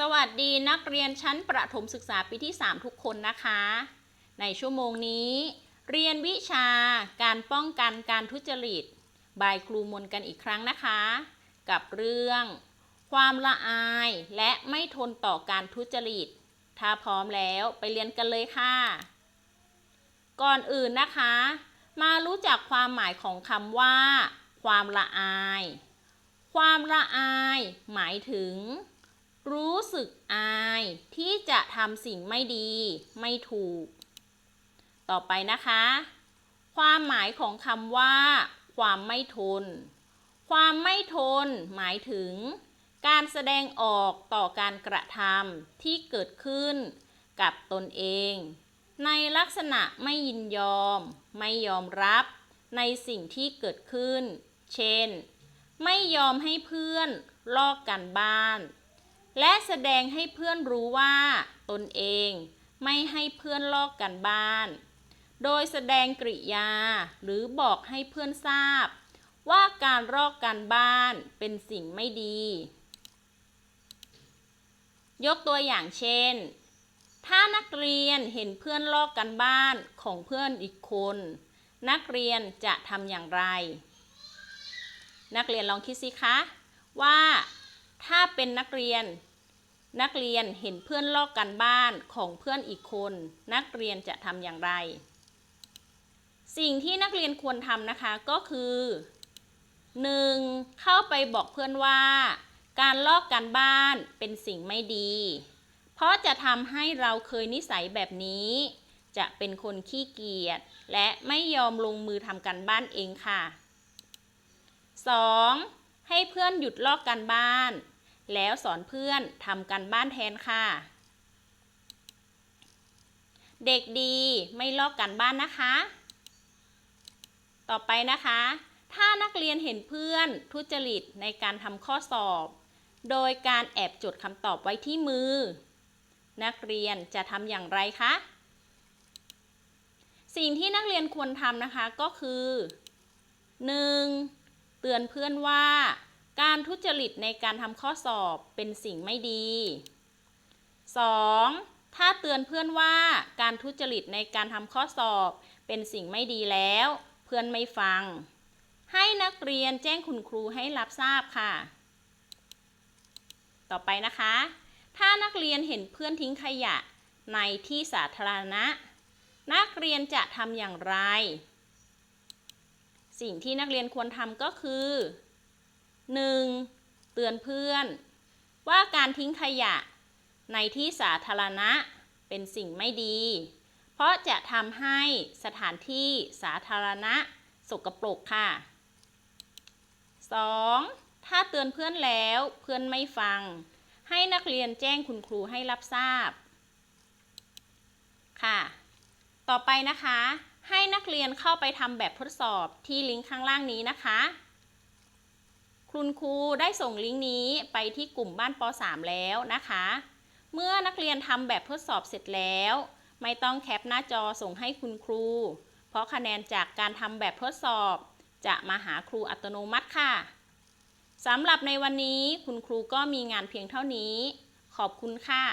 สวัสดีนักเรียนชั้นประถมศึกษาปีที่ 3 ทุกคนนะคะ ในชั่วโมงนี้ เรียนวิชาการป้องกันการทุจริต บายครูมนกันอีกครั้งนะคะ กับเรื่อง ความละอายและไม่ทนต่อการทุจริต ถ้าพร้อมแล้วไปเรียนกันเลยค่ะ ก่อนอื่นนะคะ มารู้จักความหมายของคำว่า ความละอาย ความละอาย หมายถึง รู้สึกอายที่จะทำสิ่งไม่ดี ไม่ถูก ต่อไปนะคะ ความหมายของคำว่า ความไม่ทน ความไม่ทน หมายถึง การแสดงออกต่อการกระทำที่เกิดขึ้นกับตนเอง ในลักษณะไม่ยินยอม ไม่ยอมรับ ในสิ่งที่เกิดขึ้น เช่น ไม่ยอมให้เพื่อนลอกกันบ้าน และแสดงให้เพื่อนรู้ว่าตนเองไม่ให้เพื่อนลอกกันบ้าน โดยแสดงกริยาหรือบอกให้เพื่อนทราบ ว่าการลอกกันบ้านเป็นสิ่งไม่ดี ยกตัวอย่างเช่น ถ้านักเรียนเห็นเพื่อนลอกกันบ้านของเพื่อนอีกคน นักเรียนจะทำอย่างไร นักเรียนลองคิดสิคะว่าถ้าเป็นนักเรียน นักเรียนเห็นเพื่อนลอกกันบ้านของเพื่อนอีกคน นักเรียนจะทำอย่างไร สิ่งที่นักเรียนควรทำนะคะก็คือ 1. เข้าไปบอกเพื่อนว่า การลอกกันบ้านเป็นสิ่งไม่ดี เพราะจะทำให้เราเคยนิสัยแบบนี้ จะเป็นคนขี้เกียจและไม่ยอมลงมือทำกันบ้านเองค่ะ 2. ให้เพื่อนหยุดลอกกันบ้าน แล้วสอนเพื่อนทำกันบ้านแทนค่ะ เด็กดีไม่ลอกกันบ้านนะคะ ต่อไปนะคะ ถ้านักเรียนเห็นเพื่อนทุจริตในการทำข้อสอบ โดยการแอบจดคำตอบไว้ที่มือ นักเรียนจะทำอย่างไรคะ สิ่งที่นักเรียนควรทำนะคะก็คือ 1. เตือนเพื่อนว่า การทุจริตในการทำข้อสอบเป็นสิ่งไม่ดี 2. ถ้าเตือนเพื่อนว่าการทุจริตในการทำข้อสอบเป็นสิ่งไม่ดีแล้ว เพื่อนไม่ฟัง ให้นักเรียนแจ้งคุณครูให้รับทราบค่ะ ต่อไปนะคะ ถ้านักเรียนเห็นเพื่อนทิ้งขยะในที่สาธารณะ นักเรียนจะทำอย่างไร สิ่งที่นักเรียนควรทำก็คือ 1. เตือนเพื่อน ว่าการทิ้งขยะในที่สาธารณะเป็นสิ่งไม่ดี เพราะจะทำให้สถานที่สาธารณะสกปรกค่ะ 2. ถ้าเตือนเพื่อนแล้วเพื่อนไม่ฟัง ให้นักเรียนแจ้งคุณครูให้รับทราบ ค่ะ ต่อไปนะคะ ให้นักเรียนเข้าไปทำแบบทดสอบที่ลิงก์ข้างล่างนี้นะคะ คุณครูได้ส่งลิงก์นี้ไปที่กลุ่มบ้านป .3 แล้วนะคะ เมื่อนักเรียนทำแบบทดสอบเสร็จแล้ว ไม่ต้องแคปหน้าจอส่งให้คุณครู เพราะคะแนนจากการทำแบบทดสอบ จะมาหาครูอัตโนมัติค่ะสำหรับในวันนี้คุณครูก็มีงานเพียงเท่านี้ ขอบคุณค่ะ